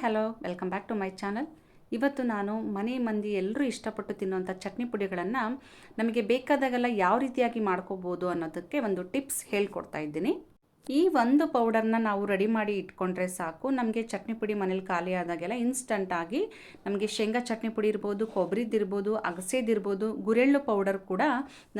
Hello welcome back to my channel ಇವತ್ತು ನಾನು ಮನೆ ಮಂದಿ ಎಲ್ಲರೂ ಇಷ್ಟಪಟ್ಟು ತಿನ್ನುವಂಥ ಚಟ್ನಿ ಪುಡಿಗಳನ್ನು ನಮಗೆ ಬೇಕಾದಾಗೆಲ್ಲ ಯಾವ ರೀತಿಯಾಗಿ ಮಾಡ್ಕೋಬೋದು ಅನ್ನೋದಕ್ಕೆ ಒಂದು ಟಿಪ್ಸ್ ಹೇಳ್ಕೊಡ್ತಾ ಇದ್ದೀನಿ. ಈ ಒಂದು ಪೌಡರ್ನ ನಾವು ರೆಡಿ ಮಾಡಿ ಇಟ್ಕೊಂಡ್ರೆ ಸಾಕು. ನಮಗೆ ಚಟ್ನಿ ಪುಡಿ ಮನೇಲಿ ಖಾಲಿ ಆದಾಗೆಲ್ಲ ಇನ್ಸ್ಟಂಟಾಗಿ ನಮಗೆ ಶೇಂಗಾ ಚಟ್ನಿ ಪುಡಿ ಇರ್ಬೋದು ಕೊಬ್ಬರಿದ್ದಿರ್ಬೋದು ಅಗಸೆದಿರ್ಬೋದು ಗುರೆಳ್ಳು ಪೌಡರ್ ಕೂಡ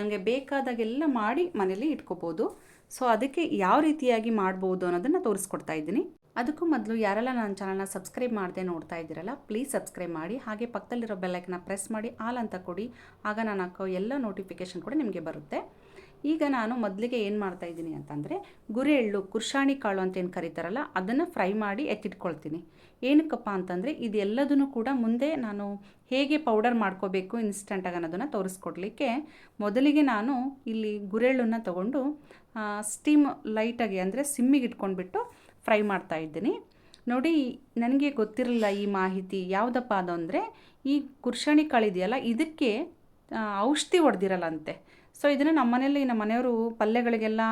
ನಮಗೆ ಬೇಕಾದಾಗೆಲ್ಲ ಮಾಡಿ ಮನೇಲಿ ಇಟ್ಕೋಬೋದು. ಸೊ ಅದಕ್ಕೆ ಯಾವ ರೀತಿಯಾಗಿ ಮಾಡ್ಬೋದು ಅನ್ನೋದನ್ನು ತೋರಿಸ್ಕೊಡ್ತಾ ಇದ್ದೀನಿ. ಅದಕ್ಕೂ ಮೊದಲು ಯಾರೆಲ್ಲ ನನ್ನ ಚಾನಲ್ನ ಸಬ್ಸ್ಕ್ರೈಬ್ ಮಾಡದೆ ನೋಡ್ತಾ ಇದ್ದೀರಲ್ಲ ಪ್ಲೀಸ್ ಸಬ್ಸ್ಕ್ರೈಬ್ ಮಾಡಿ, ಹಾಗೆ ಪಕ್ಕದಲ್ಲಿರೋ ಬೆಲ್ಲೈಕನ್ನ ಪ್ರೆಸ್ ಮಾಡಿ ಆಲ್ ಅಂತ ಕೊಡಿ. ಆಗ ನಾನು ಹಾಕೋ ಎಲ್ಲ ನೋಟಿಫಿಕೇಷನ್ ಕೂಡ ನಿಮಗೆ ಬರುತ್ತೆ. ಈಗ ನಾನು ಮೊದಲಿಗೆ ಏನು ಮಾಡ್ತಾ ಇದ್ದೀನಿ ಅಂತಂದರೆ ಗುರಿ ಎಳ್ಳು ಕುರ್ಷಾಣಿ ಕಾಳು ಅಂತ ಏನು ಕರೀತಾರಲ್ಲ, ಅದನ್ನು ಫ್ರೈ ಮಾಡಿ ಎತ್ತಿಟ್ಕೊಳ್ತೀನಿ. ಏನಕ್ಕಪ್ಪ ಅಂತಂದರೆ ಇದೆಲ್ಲದನ್ನು ಕೂಡ ಮುಂದೆ ನಾನು ಹೇಗೆ ಪೌಡರ್ ಮಾಡ್ಕೋಬೇಕು ಇನ್ಸ್ಟಂಟಾಗಿ ಅನ್ನೋದನ್ನು ತೋರಿಸ್ಕೊಡ್ಲಿಕ್ಕೆ ಮೊದಲಿಗೆ ನಾನು ಇಲ್ಲಿ ಗುರೆಳ್ಳನ್ನು ತಗೊಂಡು ಸ್ಟೀಮ್ ಲೈಟಾಗಿ ಅಂದರೆ ಸಿಮ್ಮಿಗೆ ಇಟ್ಕೊಂಡ್ಬಿಟ್ಟು ಫ್ರೈ ಮಾಡ್ತಾ ಇದ್ದೀನಿ. ನೋಡಿ, ನನಗೆ ಗೊತ್ತಿರಲಿಲ್ಲ ಈ ಮಾಹಿತಿ ಯಾವುದಪ್ಪ ಅದು ಅಂದರೆ ಈ ಕುರ್ಷಣಿ ಕಾಳಿದೆಯಲ್ಲ ಇದಕ್ಕೆ ಔಷಧಿ ಹೊಡೆದಿರಲ್ಲಂತೆ. ಸೊ ಇದನ್ನು ನಮ್ಮ ಮನೇಲಿ ನಮ್ಮ ಮನೆಯವರು ಪಲ್ಯಗಳಿಗೆಲ್ಲ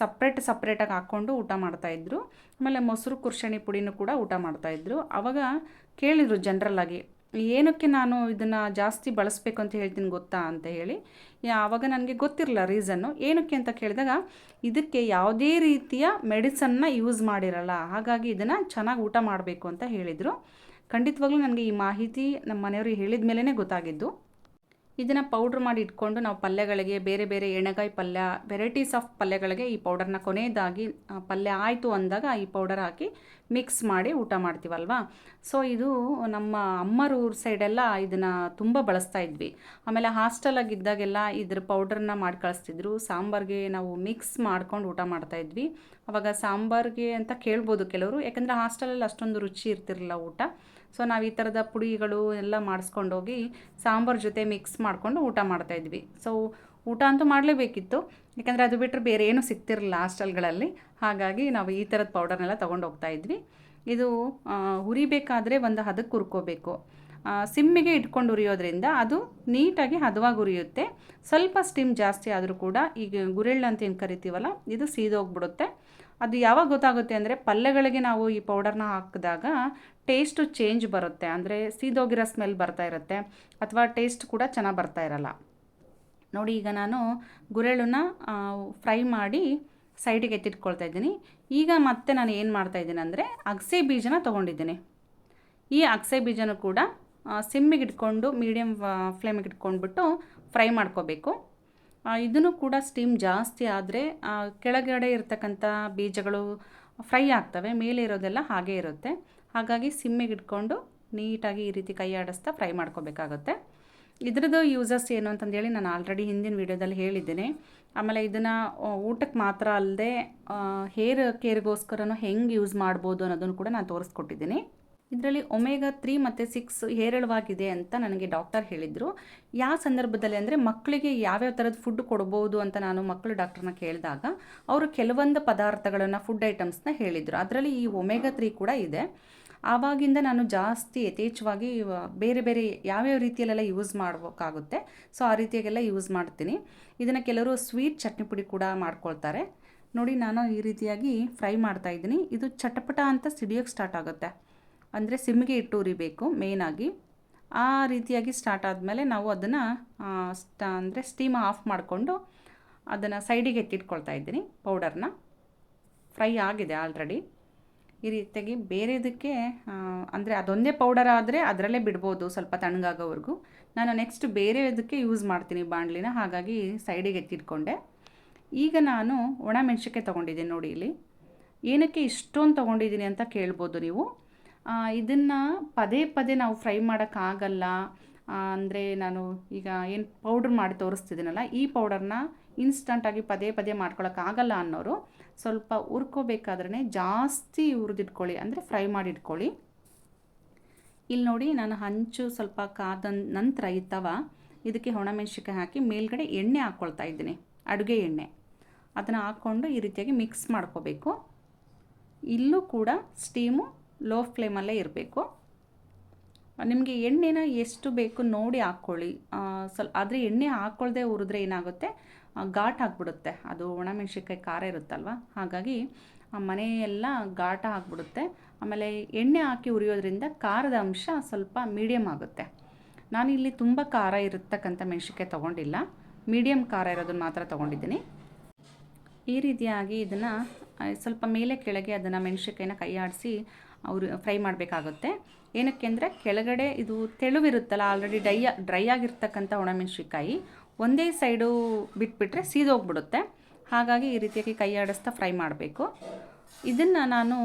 ಸಪ್ರೇಟ್ ಸಪ್ರೇಟಾಗಿ ಹಾಕ್ಕೊಂಡು ಊಟ ಮಾಡ್ತಾಯಿದ್ರು ಆಮೇಲೆ ಮೊಸರು ಕುರ್ಷಣಿ ಪುಡಿನೂ ಕೂಡ ಊಟ ಮಾಡ್ತಾಯಿದ್ರು ಆವಾಗ ಕೇಳಿದರು ಜನರಲ್ಲಾಗಿ ಏನಕ್ಕೆ ನಾನು ಇದನ್ನು ಜಾಸ್ತಿ ಬಳಸಬೇಕು ಅಂತ ಹೇಳ್ತೀನಿ ಗೊತ್ತಾ? ಅಂತ ಹೇಳಿ. ಆವಾಗ ನನಗೆ ಗೊತ್ತಿರಲ್ಲ ರೀಸನ್ನು ಏನಕ್ಕೆ ಅಂತ ಕೇಳಿದಾಗ, ಇದಕ್ಕೆ ಯಾವುದೇ ರೀತಿಯ ಮೆಡಿಸನ್ನ ಯೂಸ್ ಮಾಡಿರಲ್ಲ. ಹಾಗಾಗಿ ಇದನ್ನು ಚೆನ್ನಾಗಿ ಊಟ ಮಾಡಬೇಕು ಅಂತ ಹೇಳಿದರು. ಖಂಡಿತವಾಗ್ಲೂ ನನಗೆ ಈ ಮಾಹಿತಿ ನಮ್ಮ ಮನೆಯವರು ಹೇಳಿದ ಮೇಲೇ ಗೊತ್ತಾಗಿದ್ದು. ಇದನ್ನು ಪೌಡ್ರ್ ಮಾಡಿ ಇಟ್ಕೊಂಡು ನಾವು ಪಲ್ಯಗಳಿಗೆ ಬೇರೆ ಬೇರೆ ಎಣ್ಣೆಗಾಯಿ ಪಲ್ಯ ವೆರೈಟೀಸ್ ಆಫ್ ಪಲ್ಯಗಳಿಗೆ ಈ ಪೌಡರ್ನ ಕೊನೆಯದಾಗಿ ಪಲ್ಯ ಆಯಿತು ಅಂದಾಗ ಈ ಪೌಡರ್ ಹಾಕಿ ಮಿಕ್ಸ್ ಮಾಡಿ ಊಟ ಮಾಡ್ತೀವಲ್ವಾ? ಸೊ ಇದು ನಮ್ಮ ಅಮ್ಮರ ಊರ ಸೈಡೆಲ್ಲ ಇದನ್ನು ತುಂಬ ಬಳಸ್ತಾ ಇದ್ವಿ. ಆಮೇಲೆ ಹಾಸ್ಟೆಲಾಗಿದ್ದಾಗೆಲ್ಲ ಇದ್ರ ಪೌಡರ್ನ ಮಾಡಿ ಕಳಿಸ್ತಿದ್ರು. ಸಾಂಬಾರ್ಗೆ ನಾವು ಮಿಕ್ಸ್ ಮಾಡ್ಕೊಂಡು ಊಟ ಮಾಡ್ತಾ ಇದ್ವಿ. ಅವಾಗ ಸಾಂಬಾರ್ಗೆ ಅಂತ ಕೇಳ್ಬೋದು ಕೆಲವರು. ಯಾಕಂದರೆ ಹಾಸ್ಟೆಲಲ್ಲಿ ಅಷ್ಟೊಂದು ರುಚಿ ಇರ್ತಿರಲಿಲ್ಲ ಊಟ. ಸೊ ನಾವು ಈ ಥರದ ಪುಡಿಗಳು ಎಲ್ಲ ಮಾಡಿಸ್ಕೊಂಡೋಗಿ ಸಾಂಬಾರ್ ಜೊತೆ ಮಿಕ್ಸ್ ಮಾಡಿಕೊಂಡು ಊಟ ಮಾಡ್ತಾಯಿದ್ವಿ ಸೊ ಊಟ ಅಂತೂ ಮಾಡಲೇಬೇಕಿತ್ತು. ಯಾಕಂದರೆ ಅದು ಬಿಟ್ಟರೆ ಬೇರೆ ಏನೂ ಸಿಗ್ತಿರಲಿಲ್ಲ ಹಾಸ್ಟೆಲ್ಗಳಲ್ಲಿ. ಹಾಗಾಗಿ ನಾವು ಈ ಥರದ ಪೌಡರ್ನೆಲ್ಲ ತೊಗೊಂಡು ಹೋಗ್ತಾಯಿದ್ವಿ ಇದು ಹುರಿಬೇಕಾದ್ರೆ ಒಂದು ಹದಕ್ಕೆ ಹುರ್ಕೋಬೇಕು. ಸಿಮ್ಮಿಗೆ ಇಟ್ಕೊಂಡು ಉರಿಯೋದ್ರಿಂದ ಅದು ನೀಟಾಗಿ ಹದವಾಗಿ ಉರಿಯುತ್ತೆ ಸ್ವಲ್ಪ ಸ್ಟೀಮ್ ಜಾಸ್ತಿ ಆದರೂ ಕೂಡ ಈಗ ಗುರೆಳ್ಳು ಅಂತ ಏನು ಕರಿತೀವಲ್ಲ, ಇದು ಸೀದೋಗ್ಬಿಡುತ್ತೆ. ಅದು ಯಾವಾಗ ಗೊತ್ತಾಗುತ್ತೆ ಅಂದರೆ ಪಲ್ಯಗಳಿಗೆ ನಾವು ಈ ಪೌಡರ್ನ ಹಾಕಿದಾಗ ಟೇಸ್ಟು ಚೇಂಜ್ ಬರುತ್ತೆ. ಅಂದರೆ ಸೀದೋಗಿರೋ ಸ್ಮೆಲ್ ಬರ್ತಾ ಇರುತ್ತೆ. ಅಥವಾ ಟೇಸ್ಟ್ ಕೂಡ ಚೆನ್ನಾಗಿ ಬರ್ತಾ ಇರಲ್ಲ. ನೋಡಿ, ಈಗ ನಾನು ಗುರೆಳ್ಳನ್ನ ಫ್ರೈ ಮಾಡಿ ಸೈಡಿಗೆ ಎತ್ತಿಟ್ಕೊಳ್ತಾ ಇದ್ದೀನಿ. ಈಗ ಮತ್ತೆ ನಾನು ಏನು ಮಾಡ್ತಾ ಇದ್ದೀನಿ ಅಂದರೆ ಅಗಸೆ ಬೀಜನ ತೊಗೊಂಡಿದ್ದೀನಿ. ಈ ಅಗಸೆ ಬೀಜನೂ ಕೂಡ ಸಿಮ್ಮಿಗೆ ಇಟ್ಕೊಂಡು ಮೀಡಿಯಮ್ ಫ್ಲೇಮಿಗೆ ಇಟ್ಕೊಂಡ್ಬಿಟ್ಟು ಫ್ರೈ ಮಾಡ್ಕೋಬೇಕು. ಇದನ್ನು ಕೂಡ ಸ್ಟೀಮ್ ಜಾಸ್ತಿ ಆದರೆ ಕೆಳಗಡೆ ಇರ್ತಕ್ಕಂಥ ಬೀಜಗಳು ಫ್ರೈ ಆಗ್ತವೆ. ಮೇಲೆ ಇರೋದೆಲ್ಲ ಹಾಗೇ ಇರುತ್ತೆ. ಹಾಗಾಗಿ ಸಿಮ್ಮಿಗೆ ಇಟ್ಕೊಂಡು ನೀಟಾಗಿ ಈ ರೀತಿ ಕೈ ಆಡಿಸ್ತಾ ಫ್ರೈ ಮಾಡ್ಕೋಬೇಕಾಗುತ್ತೆ. ಇದ್ರದ್ದು ಯೂಸಸ್ ಏನು ಅಂತಂದೇಳಿ ನಾನು ಆಲ್ರೆಡಿ ಹಿಂದಿನ ವೀಡಿಯೋದಲ್ಲಿ ಹೇಳಿದ್ದೇನೆ. ಆಮೇಲೆ ಇದನ್ನು ಊಟಕ್ಕೆ ಮಾತ್ರ ಅಲ್ಲದೆ ಹೇರ್ ಕೇರ್ಗೋಸ್ಕರನೂ ಹೆಂಗೆ ಯೂಸ್ ಮಾಡ್ಬೋದು ಅನ್ನೋದನ್ನು ಕೂಡ ನಾನು ತೋರಿಸ್ಕೊಟ್ಟಿದ್ದೀನಿ. ಇದರಲ್ಲಿ ಒಮೇಗಾ ತ್ರೀ ಮತ್ತು ಸಿಕ್ಸ್ ಹೇರಳವಾಗಿದೆ ಅಂತ ನನಗೆ ಡಾಕ್ಟರ್ ಹೇಳಿದರು. ಯಾವ ಸಂದರ್ಭದಲ್ಲಿ ಅಂದರೆ ಮಕ್ಕಳಿಗೆ ಯಾವ್ಯಾವ ಥರದ ಫುಡ್ ಕೊಡ್ಬೋದು ಅಂತ ನಾನು ಮಕ್ಕಳು ಡಾಕ್ಟರ್ನ ಕೇಳಿದಾಗ ಅವರು ಕೆಲವೊಂದು ಪದಾರ್ಥಗಳನ್ನು ಫುಡ್ ಐಟಮ್ಸ್ನ ಹೇಳಿದರು. ಅದರಲ್ಲಿ ಈ ಒಮೇಗಾ ತ್ರೀ ಕೂಡ ಇದೆ. ಆವಾಗಿಂದ ನಾನು ಜಾಸ್ತಿ ಯಥೇಚ್ಛವಾಗಿ ಬೇರೆ ಬೇರೆ ಯಾವ್ಯಾವ ರೀತಿಯಲ್ಲೆಲ್ಲ ಯೂಸ್ ಮಾಡಬೇಕಾಗುತ್ತೆ. ಸೊ ಆ ರೀತಿಯಾಗೆಲ್ಲ ಯೂಸ್ ಮಾಡ್ತೀನಿ. ಇದನ್ನು ಕೆಲವರು ಸ್ವೀಟ್ ಚಟ್ನಿ ಪುಡಿ ಕೂಡ ಮಾಡ್ಕೊಳ್ತಾರೆ. ನೋಡಿ, ನಾನು ಈ ರೀತಿಯಾಗಿ ಫ್ರೈ ಮಾಡ್ತಾ ಇದ್ದೀನಿ. ಇದು ಚಟಪಟ ಅಂತ ಸಿಡಿಯೋಕ್ಕೆ ಸ್ಟಾರ್ಟ್ ಆಗುತ್ತೆ. ಅಂದರೆ ಸಿಮ್ಗೆ ಇಟ್ಟು ಉರಿಬೇಕು ಮೇಯ್ನಾಗಿ ಆ ರೀತಿಯಾಗಿ ಸ್ಟಾರ್ಟ್ ಆದಮೇಲೆ ನಾವು ಅದನ್ನು ಸ್ಟ ಅಂದರೆ ಸ್ಟೀಮ್ ಆಫ್ ಮಾಡಿಕೊಂಡು ಅದನ್ನು ಸೈಡಿಗೆ ಎತ್ತಿಟ್ಕೊಳ್ತಾ ಇದ್ದೀನಿ ಪೌಡರ್ನ ಫ್ರೈ ಆಗಿದೆ ಆಲ್ರೆಡಿ ಈ ರೀತಿಯಾಗಿ ಬೇರೆದಕ್ಕೆ ಅಂದರೆ ಅದೊಂದೇ ಪೌಡರ್ ಆದರೆ ಅದರಲ್ಲೇ ಬಿಡ್ಬೋದು ಸ್ವಲ್ಪ ತಣ್ಣಗಾಗೋವರೆಗೂ. ನಾನು ನೆಕ್ಸ್ಟ್ ಬೇರೆದಕ್ಕೆ ಯೂಸ್ ಮಾಡ್ತೀನಿ ಬಾಣಲಿನ, ಹಾಗಾಗಿ ಸೈಡಿಗೆ ಎತ್ತಿಟ್ಕೊಂಡೆ. ಈಗ ನಾನು ಒಣ ಮೆಣಸಕ್ಕೆ ತೊಗೊಂಡಿದ್ದೀನಿ ನೋಡಿ ಇಲ್ಲಿ. ಏನಕ್ಕೆ ಇಷ್ಟೊಂದು ತೊಗೊಂಡಿದ್ದೀನಿ ಅಂತ ಕೇಳ್ಬೋದು ನೀವು. ಇದನ್ನು ಪದೇ ಪದೇ ನಾವು ಫ್ರೈ ಮಾಡೋಕ್ಕಾಗಲ್ಲ. ಅಂದರೆ ನಾನು ಈಗ ಏನು ಪೌಡ್ರ್ ಮಾಡಿ ತೋರಿಸ್ತಿದ್ದೀನಲ್ಲ, ಈ ಪೌಡರ್ನ ಇನ್ಸ್ಟಂಟಾಗಿ ಪದೇ ಪದೇ ಮಾಡ್ಕೊಳಕ್ಕಾಗಲ್ಲ ಅನ್ನೋರು. ಸ್ವಲ್ಪ ಹುರ್ಕೋಬೇಕಾದ್ರೆ ಜಾಸ್ತಿ ಹುರಿದಿಟ್ಕೊಳ್ಳಿ, ಅಂದರೆ ಫ್ರೈ ಮಾಡಿ ಇಟ್ಕೊಳ್ಳಿ ಇಲ್ಲಿ ನೋಡಿ ನಾನು ಹಂಚು ಸ್ವಲ್ಪ ಕಾದ ನಂತರ ಈ ಇದಕ್ಕೆ ಒಣಮೆಣ್ಸಿನ್ಕಾಯಿ ಹಾಕಿ ಮೇಲ್ಗಡೆ ಎಣ್ಣೆ ಹಾಕ್ಕೊಳ್ತಾ ಇದ್ದೀನಿ, ಅಡುಗೆ ಎಣ್ಣೆ. ಅದನ್ನು ಹಾಕ್ಕೊಂಡು ಈ ರೀತಿಯಾಗಿ ಮಿಕ್ಸ್ ಮಾಡ್ಕೋಬೇಕು. ಇಲ್ಲೂ ಕೂಡ ಸ್ಟೀಮು ಲೋ ಫ್ಲೇಮಲ್ಲೇ ಇರಬೇಕು. ನಿಮಗೆ ಎಣ್ಣೆನ ಎಷ್ಟು ಬೇಕು ನೋಡಿ ಹಾಕ್ಕೊಳ್ಳಿ ಸ್ವಲ್ಪ ಆದರೆ ಎಣ್ಣೆ ಹಾಕ್ಕೊಳ್ಳದೆ ಹುರಿದ್ರೆ ಏನಾಗುತ್ತೆ? ಘಾಟ್ ಆಗಿಬಿಡುತ್ತೆ. ಅದು ಒಣಮೆಣ್ಸಿನ್ಕಾಯಿ ಖಾರ ಇರುತ್ತಲ್ವ? ಹಾಗಾಗಿ ಮನೆಯೆಲ್ಲ ಘಾಟ ಆಗಿಬಿಡುತ್ತೆ. ಆಮೇಲೆ ಎಣ್ಣೆ ಹಾಕಿ ಉರಿಯೋದ್ರಿಂದ ಖಾರದ ಅಂಶ ಸ್ವಲ್ಪ ಮೀಡಿಯಮ್ ಆಗುತ್ತೆ. ನಾನಿಲ್ಲಿ ತುಂಬ ಖಾರ ಇರತಕ್ಕಂಥ ಮೆಣಸಿನ್ಕಾಯಿ ತೊಗೊಂಡಿಲ್ಲ. ಮೀಡಿಯಮ್ ಖಾರ ಇರೋದನ್ನು ಮಾತ್ರ ತೊಗೊಂಡಿದ್ದೀನಿ. ಈ ರೀತಿಯಾಗಿ ಇದನ್ನು ಸ್ವಲ್ಪ ಮೇಲೆ ಕೆಳಗೆ ಅದನ್ನು ಮೆಣಸಿನ್ಕಾಯಿನ ಕೈ ಆಡಿಸಿ ಅವರು ಫ್ರೈ ಮಾಡಬೇಕಾಗುತ್ತೆ. ಏನಕ್ಕೆ ಅಂದರೆ ಕೆಳಗಡೆ ಇದು ತೆಳುವಿರುತ್ತಲ್ಲ ಆಲ್ರೆಡಿ ಡೈ ಡ್ರೈ ಆಗಿರ್ತಕ್ಕಂಥ ಒಣಮೆಣಸಿನ್ಕಾಯಿ, ಒಂದೇ ಸೈಡು ಬಿಟ್ಬಿಟ್ರೆ ಸೀದೋಗ್ಬಿಡುತ್ತೆ. ಹಾಗಾಗಿ ಈ ರೀತಿಯಾಗಿ ಕೈ ಆಡಿಸ್ತಾ ಫ್ರೈ ಮಾಡಬೇಕು. ಇದನ್ನು ನಾನು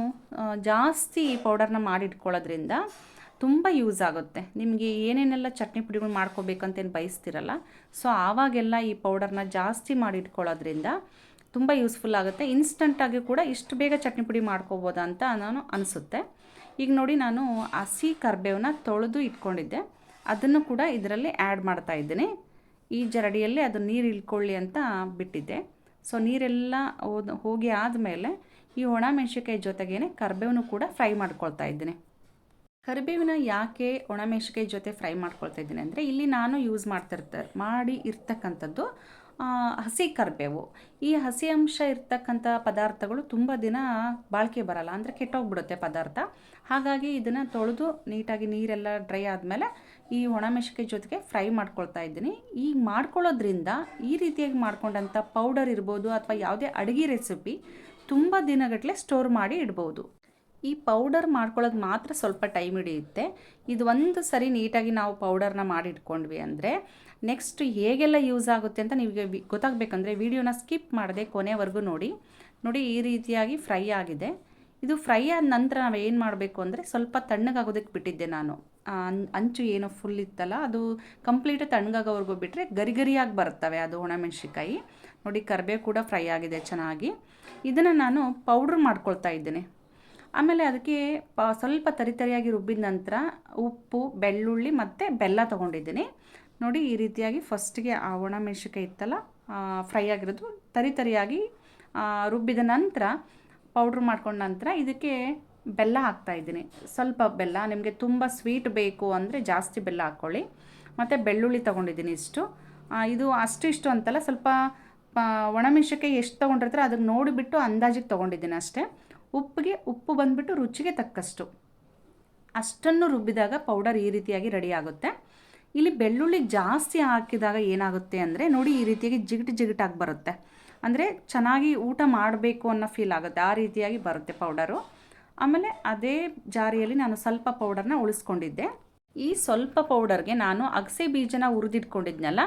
ಜಾಸ್ತಿ ಪೌಡರ್ನ ಮಾಡಿಟ್ಕೊಳ್ಳೋದ್ರಿಂದ ತುಂಬ ಯೂಸ್ ಆಗುತ್ತೆ. ನಿಮಗೆ ಏನೇನೆಲ್ಲ ಚಟ್ನಿ ಪುಡಿಗಳು ಮಾಡ್ಕೋಬೇಕಂತೇನು ಬಯಸ್ತಿರಲ್ಲ, ಸೊ ಆವಾಗೆಲ್ಲ ಈ ಪೌಡರ್ನ ಜಾಸ್ತಿ ಮಾಡಿಟ್ಕೊಳ್ಳೋದ್ರಿಂದ ತುಂಬ ಯೂಸ್ಫುಲ್ ಆಗುತ್ತೆ. ಇನ್ಸ್ಟಂಟಾಗಿ ಕೂಡ ಇಷ್ಟು ಬೇಗ ಚಟ್ನಿ ಪುಡಿ ಮಾಡ್ಕೋಬೋದಾ ಅಂತ ನಾನು ಅನಿಸುತ್ತೆ. ಈಗ ನೋಡಿ ನಾನು ಹಸಿ ಕರ್ಬೇವನ್ನ ತೊಳೆದು ಇಟ್ಕೊಂಡಿದ್ದೆ. ಅದನ್ನು ಕೂಡ ಇದರಲ್ಲಿ ಆ್ಯಡ್ ಮಾಡ್ತಾ ಇದ್ದೀನಿ. ಈ ಜರಡಿಯಲ್ಲಿ ಅದು ನೀರು ಇಳ್ಕೊಳ್ಳಿ ಅಂತ ಬಿಟ್ಟಿದ್ದೆ. ಸೊ ನೀರೆಲ್ಲ ಹೋಗಿ ಆದಮೇಲೆ ಈ ಒಣ ಮೆಣಸಿಕಾಯಿ ಜೊತೆಗೇನೆ ಕರ್ಬೇವನ್ನು ಕೂಡ ಫ್ರೈ ಮಾಡ್ಕೊಳ್ತಾ ಇದ್ದೀನಿ. ಕರಿಬೇವಿನ ಯಾಕೆ ಒಣಮೆಣಸಿನ್ಕಾಯಿ ಜೊತೆ ಫ್ರೈ ಮಾಡ್ಕೊಳ್ತಾ ಇದ್ದೀನಿ ಅಂದರೆ ಇಲ್ಲಿ ನಾನು ಯೂಸ್ ಮಾಡ್ತಿರ್ತಾರೆ ಮಾಡಿ ಇರ್ತಕ್ಕಂಥದ್ದು ಹಸಿ ಕರಿಬೇವು. ಈ ಹಸಿ ಅಂಶ ಇರ್ತಕ್ಕಂಥ ಪದಾರ್ಥಗಳು ತುಂಬ ದಿನ ಬಾಳಿಕೆ ಬರಲ್ಲ, ಅಂದರೆ ಕೆಟ್ಟೋಗ್ಬಿಡುತ್ತೆ ಪದಾರ್ಥ. ಹಾಗಾಗಿ ಇದನ್ನು ತೊಳೆದು ನೀಟಾಗಿ ನೀರೆಲ್ಲ ಡ್ರೈ ಆದಮೇಲೆ ಈ ಒಣಮೆಣಸಿನ್ಕಾಯಿ ಜೊತೆಗೆ ಫ್ರೈ ಮಾಡ್ಕೊಳ್ತಾ ಇದ್ದೀನಿ. ಈ ಮಾಡ್ಕೊಳ್ಳೋದ್ರಿಂದ ಈ ರೀತಿಯಾಗಿ ಮಾಡ್ಕೊಂಡಂಥ ಪೌಡರ್ ಇರ್ಬೋದು ಅಥವಾ ಯಾವುದೇ ಅಡುಗೆ ರೆಸಿಪಿ ತುಂಬ ದಿನಗಟ್ಟಲೆ ಸ್ಟೋರ್ ಮಾಡಿ ಇಡ್ಬೋದು. ಈ ಪೌಡರ್ ಮಾಡ್ಕೊಳ್ಳೋದು ಮಾತ್ರ ಸ್ವಲ್ಪ ಟೈಮ್ ಹಿಡಿಯುತ್ತೆ. ಇದು ಒಂದು ಸರಿ ನೀಟಾಗಿ ನಾವು ಪೌಡರ್ನ ಮಾಡಿಟ್ಕೊಂಡ್ವಿ ಅಂದರೆ ನೆಕ್ಸ್ಟ್ ಹೇಗೆಲ್ಲ ಯೂಸ್ ಆಗುತ್ತೆ ಅಂತ ನಿಮಗೆ ಗೊತ್ತಾಗಬೇಕಂದ್ರೆ ವಿಡಿಯೋನ ಸ್ಕಿಪ್ ಮಾಡದೆ ಕೊನೆವರೆಗೂ ನೋಡಿ. ನೋಡಿ ಈ ರೀತಿಯಾಗಿ ಫ್ರೈ ಆಗಿದೆ. ಇದು ಫ್ರೈ ಆದ ನಂತರ ನಾವು ಏನು ಮಾಡಬೇಕು ಅಂದರೆ ಸ್ವಲ್ಪ ತಣ್ಣಗಾಗೋದಕ್ಕೆ ಬಿಟ್ಟಿದ್ದೆ ನಾನು. ಅಂಚು ಏನೋ ಫುಲ್ ಇತ್ತಲ್ಲ, ಅದು ಕಂಪ್ಲೀಟ್ ತಣ್ಣಗಾಗೋವರೆಗೂ ಬಿಟ್ಟರೆ ಗರಿ ಗರಿಯಾಗಿ ಬರ್ತವೆ ಅದು ಒಣಮೆಣ್ಸಿನ್ಕಾಯಿ. ನೋಡಿ ಕರಿಬೇವು ಕೂಡ ಫ್ರೈ ಆಗಿದೆ ಚೆನ್ನಾಗಿ. ಇದನ್ನು ನಾನು ಪೌಡ್ರ್ ಮಾಡ್ಕೊಳ್ತಾ ಇದ್ದೇನೆ. ಆಮೇಲೆ ಅದಕ್ಕೆ ಸ್ವಲ್ಪ ತರಿತರಿಯಾಗಿ ರುಬ್ಬಿದ ನಂತರ ಉಪ್ಪು, ಬೆಳ್ಳುಳ್ಳಿ ಮತ್ತು ಬೆಲ್ಲ ತೊಗೊಂಡಿದ್ದೀನಿ. ನೋಡಿ, ಈ ರೀತಿಯಾಗಿ ಫಸ್ಟಿಗೆ ಆ ಒಣಮೆಣ್ಸಿನ್ಕಾಯಿ ಇತ್ತಲ್ಲ ಫ್ರೈ ಆಗಿರೋದು, ತರಿತರಿಯಾಗಿ ರುಬ್ಬಿದ ನಂತರ ಪೌಡ್ರ್ ಮಾಡ್ಕೊಂಡ ನಂತರ ಇದಕ್ಕೆ ಬೆಲ್ಲ ಹಾಕ್ತಾ ಇದ್ದೀನಿ. ಸ್ವಲ್ಪ ಬೆಲ್ಲ, ನಿಮಗೆ ತುಂಬ ಸ್ವೀಟ್ ಬೇಕು ಅಂದರೆ ಜಾಸ್ತಿ ಬೆಲ್ಲ ಹಾಕ್ಕೊಳ್ಳಿ. ಮತ್ತು ಬೆಳ್ಳುಳ್ಳಿ ತೊಗೊಂಡಿದ್ದೀನಿ ಇಷ್ಟು. ಇದು ಅಷ್ಟು ಇಷ್ಟು ಅಂತಲ್ಲ, ಸ್ವಲ್ಪ ಒಣಮೆಣ್ಸಿನ್ಕಾಯಿ ಎಷ್ಟು ತೊಗೊಂಡಿರ್ತಾರೆ ಅದನ್ನು ನೋಡಿಬಿಟ್ಟು ಅಂದಾಜಿಗೆ ತೊಗೊಂಡಿದ್ದೀನಿ ಅಷ್ಟೇ. ಉಪ್ಪಿಗೆ ಉಪ್ಪು ಬಂದುಬಿಟ್ಟು ರುಚಿಗೆ ತಕ್ಕಷ್ಟು. ಅಷ್ಟನ್ನು ರುಬ್ಬಿದಾಗ ಪೌಡರ್ ಈ ರೀತಿಯಾಗಿ ರೆಡಿ ಆಗುತ್ತೆ. ಇಲ್ಲಿ ಬೆಳ್ಳುಳ್ಳಿ ಜಾಸ್ತಿ ಹಾಕಿದಾಗ ಏನಾಗುತ್ತೆ ಅಂದರೆ ನೋಡಿ ಈ ರೀತಿಯಾಗಿ ಜಿಗಿಟ್ ಜಿಗಿಟಾಗಿ ಬರುತ್ತೆ. ಅಂದರೆ ಚೆನ್ನಾಗಿ ಊಟ ಮಾಡಬೇಕು ಅನ್ನೋ ಫೀಲ್ ಆಗುತ್ತೆ. ಆ ರೀತಿಯಾಗಿ ಬರುತ್ತೆ ಪೌಡರು. ಆಮೇಲೆ ಅದೇ ಜಾರಿಯಲ್ಲಿ ನಾನು ಸ್ವಲ್ಪ ಪೌಡರ್ನ ಉಳಿಸ್ಕೊಂಡಿದ್ದೆ. ಈ ಸ್ವಲ್ಪ ಪೌಡರ್ಗೆ ನಾನು ಅಗಸೆ ಬೀಜನ ಹುರಿದಿಟ್ಕೊಂಡಿದ್ನಲ್ಲ,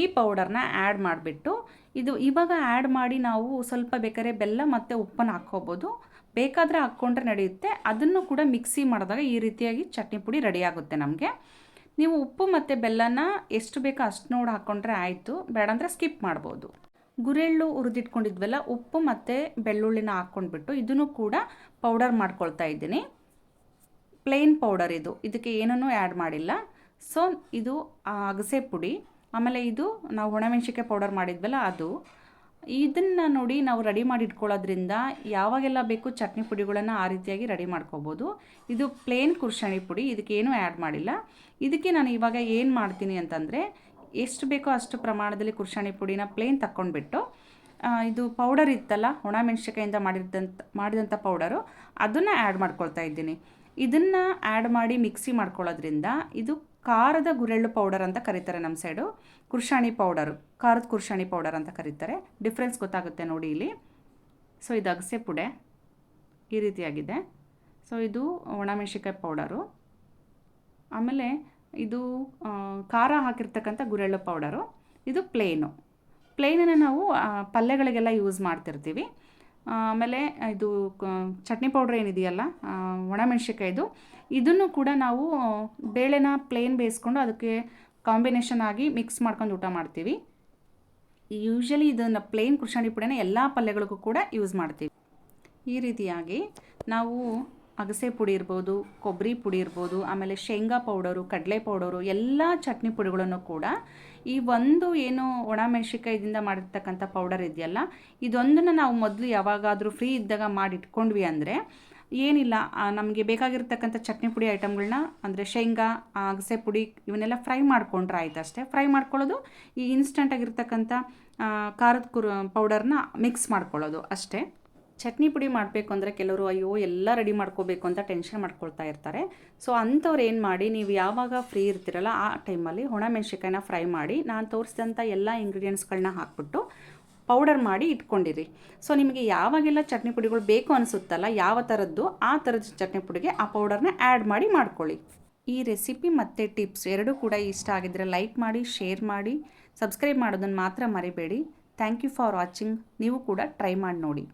ಈ ಪೌಡರ್ನ ಆ್ಯಡ್ ಮಾಡಿಬಿಟ್ಟು, ಇದು ಇವಾಗ ಆ್ಯಡ್ ಮಾಡಿ ನಾವು ಸ್ವಲ್ಪ ಬೇಕಾದ್ರೆ ಬೆಲ್ಲ ಮತ್ತು ಉಪ್ಪನ್ನು ಹಾಕ್ಕೋಬೋದು. ಬೇಕಾದರೆ ಹಾಕ್ಕೊಂಡ್ರೆ ನಡೆಯುತ್ತೆ. ಅದನ್ನು ಕೂಡ ಮಿಕ್ಸಿ ಮಾಡಿದಾಗ ಈ ರೀತಿಯಾಗಿ ಚಟ್ನಿ ಪುಡಿ ರೆಡಿ ಆಗುತ್ತೆ ನಮಗೆ. ನೀವು ಉಪ್ಪು ಮತ್ತು ಬೆಲ್ಲನ ಎಷ್ಟು ಬೇಕೋ ಅಷ್ಟು ನೋಡಿ ಹಾಕ್ಕೊಂಡ್ರೆ ಆಯಿತು. ಬೇಡ ಅಂದರೆ ಸ್ಕಿಪ್ ಮಾಡ್ಬೋದು. ಗುರೆಳ್ಳು ಹುರಿದಿಟ್ಕೊಂಡಿದ್ವಲ್ಲ, ಉಪ್ಪು ಮತ್ತು ಬೆಳ್ಳುಳ್ಳಿನ ಹಾಕ್ಕೊಂಡ್ಬಿಟ್ಟು ಇದನ್ನು ಕೂಡ ಪೌಡರ್ ಮಾಡ್ಕೊಳ್ತಾ ಇದ್ದೀನಿ. ಪ್ಲೇನ್ ಪೌಡರ್ ಇದು. ಇದಕ್ಕೆ ಏನೂ ಆ್ಯಡ್ ಮಾಡಿಲ್ಲ. ಸೊ, ಇದು ಅಗಸೆ ಪುಡಿ. ಆಮೇಲೆ ಇದು ನಾವು ಒಣಮೆಣ್ಸಿನ್ಕಾಯಿ ಪೌಡರ್ ಮಾಡಿದ್ವಲ್ಲ ಅದು. ಇದನ್ನು ನೋಡಿ ನಾವು ರೆಡಿ ಮಾಡಿ ಇಟ್ಕೊಳ್ಳೋದ್ರಿಂದ ಯಾವಾಗೆಲ್ಲ ಬೇಕು ಚಟ್ನಿ ಪುಡಿಗಳನ್ನು ಆ ರೀತಿಯಾಗಿ ರೆಡಿ ಮಾಡ್ಕೋಬೋದು. ಇದು ಪ್ಲೇನ್ ಕುರ್ಷಣಿ ಪುಡಿ ಇದಕ್ಕೇನು ಆ್ಯಡ್ ಮಾಡಿಲ್ಲ. ಇದಕ್ಕೆ ನಾನು ಇವಾಗ ಏನು ಮಾಡ್ತೀನಿ ಅಂತಂದರೆ ಎಷ್ಟು ಬೇಕೋ ಅಷ್ಟು ಪ್ರಮಾಣದಲ್ಲಿ ಕುರ್ಷಣಿ ಪುಡಿನ ಪ್ಲೇನ್ ತಕ್ಕೊಂಡ್ಬಿಟ್ಟು ಇದು ಪೌಡರ್ ಇತ್ತಲ್ಲ, ಒಣ ಮೆಣಸಿಕಾಯಿಂದ ಮಾಡಿದಂಥ ಮಾಡಿದಂಥ ಪೌಡರು ಅದನ್ನು ಆ್ಯಡ್ ಮಾಡ್ಕೊಳ್ತಾ ಇದ್ದೀನಿ. ಇದನ್ನು ಆ್ಯಡ್ ಮಾಡಿ ಮಿಕ್ಸಿ ಮಾಡ್ಕೊಳ್ಳೋದ್ರಿಂದ ಇದು ಖಾರದ ಗುರೆಳ್ಳು ಪೌಡರ್ ಅಂತ ಕರೀತಾರೆ ನಮ್ಮ ಸೈಡು ಕುರ್ಷಾಣಿ ಪೌಡರು ಖಾರದ ಕುರ್ಷಾಣಿ ಪೌಡರ್ ಅಂತ ಕರೀತಾರೆ. ಡಿಫ್ರೆನ್ಸ್ ಗೊತ್ತಾಗುತ್ತೆ ನೋಡಿ ಇಲ್ಲಿ. ಸೊ ಇದು ಅಗಸೆ ಪುಡೆ. ಈ ರೀತಿಯಾಗಿದೆ. ಸೊ ಇದು ಒಣಮೆಣಸಿನ್ಕಾಯಿ ಪೌಡರು ಆಮೇಲೆ ಇದು ಖಾರ ಹಾಕಿರ್ತಕ್ಕಂಥ ಗುರೆಳ್ಳು ಪೌಡರು ಇದು ಪ್ಲೇನು ಪ್ಲೇನನ್ನು ನಾವು ಪಲ್ಯಗಳಿಗೆಲ್ಲ ಯೂಸ್ ಮಾಡ್ತಿರ್ತೀವಿ. ಆಮೇಲೆ ಇದು ಚಟ್ನಿ ಪೌಡ್ರ್ ಏನಿದೆಯಲ್ಲ ಒಣ ಒಣಮೆಣ್ಸಿನ್ಕಾಯ್ದು ಇದನ್ನು ಕೂಡ ನಾವು ಬೇಳೆನ ಪ್ಲೇನ್ ಬೇಯಿಸ್ಕೊಂಡು ಅದಕ್ಕೆ ಕಾಂಬಿನೇಷನ್ ಆಗಿ ಮಿಕ್ಸ್ ಮಾಡ್ಕೊಂಡು ಊಟ ಮಾಡ್ತೀವಿ. ಯೂಶಲಿ ಇದನ್ನು ಪ್ಲೇನ್ ಕುರ್ಷಾಣಿ ಪುಡಿನ ಎಲ್ಲ ಪಲ್ಯಗಳಿಗೂ ಕೂಡ ಯೂಸ್ ಮಾಡ್ತೀವಿ. ಈ ರೀತಿಯಾಗಿ ನಾವು ಅಗಸೆ ಪುಡಿ ಇರ್ಬೋದು, ಕೊಬ್ಬರಿ ಪುಡಿ ಇರ್ಬೋದು, ಆಮೇಲೆ ಶೇಂಗಾ ಪೌಡರು, ಕಡಲೆ ಪೌಡರು, ಎಲ್ಲ ಚಟ್ನಿ ಪುಡಿಗಳನ್ನು ಕೂಡ ಈ ಒಂದು ಏನು ಒಣ ಮೆಣಸಿನ್ಕಾಯಿದಿಂದ ಮಾಡಿರ್ತಕ್ಕಂಥ ಪೌಡರ್ ಇದೆಯಲ್ಲ, ಇದೊಂದನ್ನು ನಾವು ಮೊದಲು ಯಾವಾಗಾದರೂ ಫ್ರೀ ಇದ್ದಾಗ ಮಾಡಿ ಇಟ್ಕೊಂಡ್ವಿ ಅಂದರೆ ಏನಿಲ್ಲ ನಮಗೆ ಬೇಕಾಗಿರ್ತಕ್ಕಂಥ ಚಟ್ನಿ ಪುಡಿ ಐಟಮ್ಗಳನ್ನ ಅಂದರೆ ಶೇಂಗಾ ಅಗಸೆ ಪುಡಿ ಇವನ್ನೆಲ್ಲ ಫ್ರೈ ಮಾಡ್ಕೊಂಡ್ರೆ ಆಯ್ತು ಅಷ್ಟೇ ಫ್ರೈ ಮಾಡ್ಕೊಳ್ಳೋದು, ಈ ಇನ್ಸ್ಟಂಟಾಗಿರ್ತಕ್ಕಂಥ ಖಾರದ ಕುರ್, ಪೌಡರ್ನ ಮಿಕ್ಸ್ ಮಾಡ್ಕೊಳ್ಳೋದು ಅಷ್ಟೇ. ಚಟ್ನಿ ಪುಡಿ ಮಾಡಬೇಕು ಅಂದರೆ ಕೆಲವರು, ಅಯ್ಯೋ, ಎಲ್ಲ ರೆಡಿ ಮಾಡ್ಕೋಬೇಕು ಅಂತ ಟೆನ್ಷನ್ ಮಾಡ್ಕೊಳ್ತಾ ಇರ್ತಾರೆ. ಸೊ ಅಂಥವ್ರು ಏನು ಮಾಡಿ, ನೀವು ಯಾವಾಗ ಫ್ರೀ ಇರ್ತೀರಲ್ಲ ಆ ಟೈಮಲ್ಲಿ ಒಣಮೆಣ್ಸಿಕಾಯಿನ ಫ್ರೈ ಮಾಡಿ, ನಾನು ತೋರಿಸಿದಂಥ ಎಲ್ಲ ಇಂಗ್ರೀಡಿಯೆಂಟ್ಸ್ಗಳನ್ನ ಹಾಕ್ಬಿಟ್ಟು ಪೌಡರ್ ಮಾಡಿ ಇಟ್ಕೊಂಡಿರಿ. ಸೊ ನಿಮಗೆ ಯಾವಾಗೆಲ್ಲ ಚಟ್ನಿ ಪುಡಿಗಳು ಬೇಕು ಅನಿಸುತ್ತಲ್ಲ, ಯಾವ ಥರದ್ದು, ಆ ಥರದ ಚಟ್ನಿ ಪುಡಿಗೆ ಆ ಪೌಡರ್ನ ಆ್ಯಡ್ ಮಾಡಿ ಮಾಡ್ಕೊಳ್ಳಿ. ಈ ರೆಸಿಪಿ ಮತ್ತು ಟಿಪ್ಸ್ ಎರಡೂ ಕೂಡ ಇಷ್ಟ ಆಗಿದ್ದರೆ ಲೈಕ್ ಮಾಡಿ ಶೇರ್ ಮಾಡಿ ಸಬ್ಸ್ಕ್ರೈಬ್ ಮಾಡೋದನ್ನು ಮಾತ್ರ ಮರಿಬೇಡಿ. ಥ್ಯಾಂಕ್ ಯು ಫಾರ್ ವಾಚಿಂಗ್ ನೀವು ಕೂಡ ಟ್ರೈ ಮಾಡಿ ನೋಡಿ.